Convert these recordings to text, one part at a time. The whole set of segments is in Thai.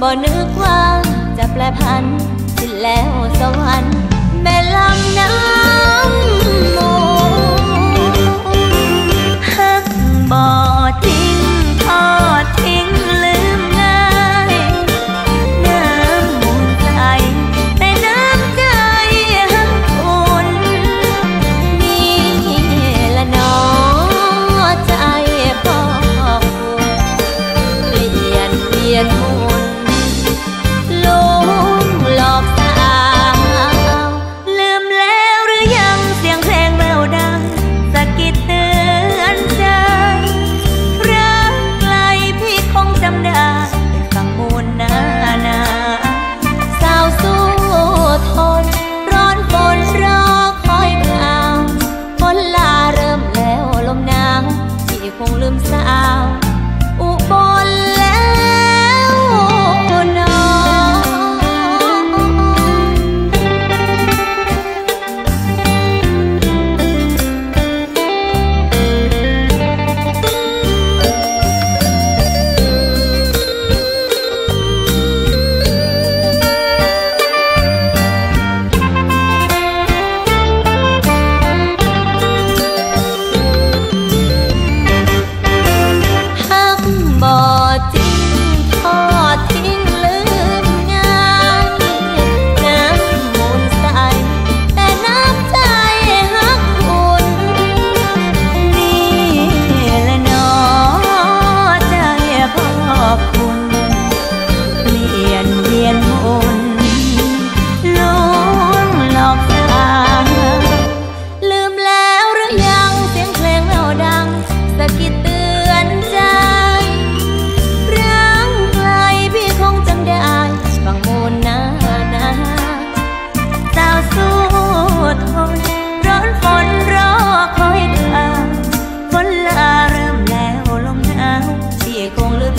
บ่นึกว่าจะแปลพันทิ้นแล้วสวรรค์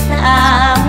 สาว